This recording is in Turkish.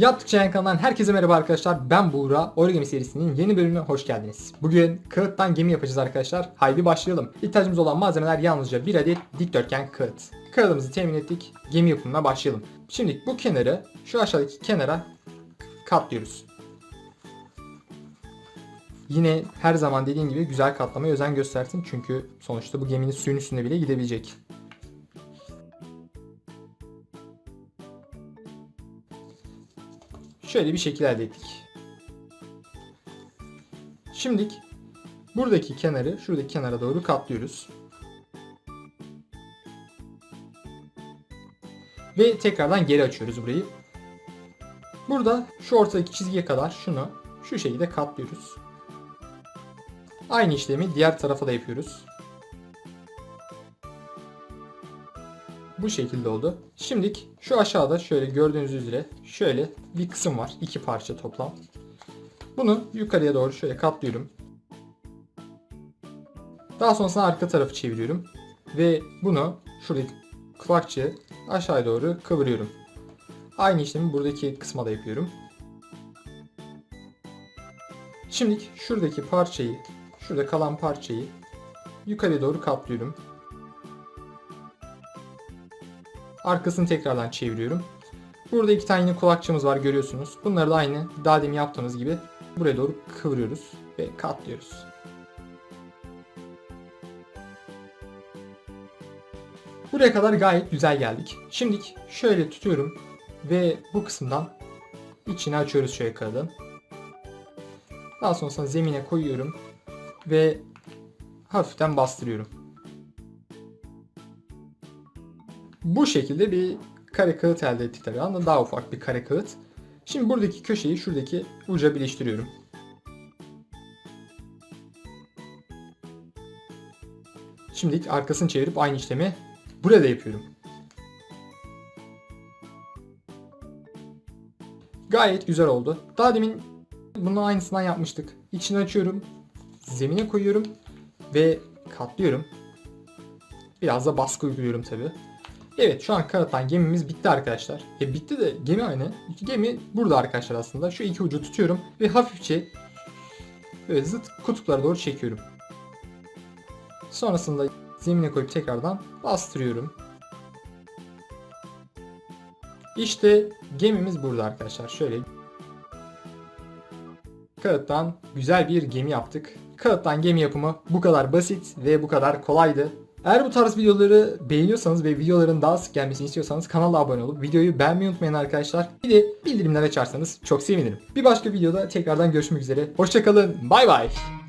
Yaptıkça Yan kanalından herkese merhaba arkadaşlar. Ben Buğra. Origami serisinin yeni bölümüne hoş geldiniz. Bugün kağıttan gemi yapacağız arkadaşlar. Haydi başlayalım. İhtiyacımız olan malzemeler yalnızca bir adet dikdörtgen kağıt. Kağıdımızı temin ettik. Gemi yapımına başlayalım. Şimdi bu kenarı şu aşağıdaki kenara katlıyoruz. Yine her zaman dediğim gibi güzel katlamaya özen göstersin. Çünkü sonuçta bu geminin suyun üstünde bile gidebilecek. Şöyle bir şekil elde ettik. Şimdilik buradaki kenarı şuradaki kenara doğru katlıyoruz. Ve tekrardan geri açıyoruz burayı. Burada şu ortadaki çizgiye kadar şunu şu şekilde katlıyoruz. Aynı işlemi diğer tarafa da yapıyoruz. Bu şekilde oldu. Şimdilik şu aşağıda şöyle gördüğünüz üzere şöyle bir kısım var. iki parça toplam. Bunu yukarıya doğru şöyle katlıyorum. Daha sonrasında arka tarafı çeviriyorum. Ve bunu şuradaki kulakçığı aşağıya doğru kıvırıyorum. Aynı işlemi buradaki kısma da yapıyorum. Şimdilik şuradaki parçayı, şurada kalan parçayı yukarıya doğru katlıyorum. Arkasını tekrardan çeviriyorum. Burada iki tane yine kulakçığımız var görüyorsunuz. Bunları da aynı daha demin yaptığımız gibi buraya doğru kıvırıyoruz ve katlıyoruz. Buraya kadar gayet güzel geldik. Şimdilik şöyle tutuyorum ve bu kısımdan içine açıyoruz şöyle kağıdın. Daha sonrasında zemine koyuyorum ve hafiften bastırıyorum. Bu şekilde bir kare kağıt elde ettik tabii ama daha ufak bir kare kağıt. Şimdi buradaki köşeyi şuradaki uca birleştiriyorum. Şimdi arkasını çevirip aynı işlemi burada yapıyorum. Gayet güzel oldu. Daha demin bunun aynısından yapmıştık. İçini açıyorum. Zemine koyuyorum. Ve katlıyorum. Biraz da baskı uyguluyorum tabi. Evet şu an kağıttan gemimiz bitti arkadaşlar. E bitti de gemi aynı. Gemi burada arkadaşlar aslında. Şu iki ucu tutuyorum ve hafifçe böyle zıt kutuplara doğru çekiyorum. Sonrasında zemine koyup tekrardan bastırıyorum. İşte gemimiz burada arkadaşlar. Şöyle Kağıttan güzel bir gemi yaptık. Kağıttan gemi yapımı bu kadar basit ve bu kadar kolaydı. Eğer bu tarz videoları beğeniyorsanız ve videoların daha sık gelmesini istiyorsanız kanala abone olup videoyu beğenmeyi unutmayın arkadaşlar. Bir de bildirimler açarsanız çok sevinirim. Bir başka videoda tekrardan görüşmek üzere. Hoşçakalın. Bay bay.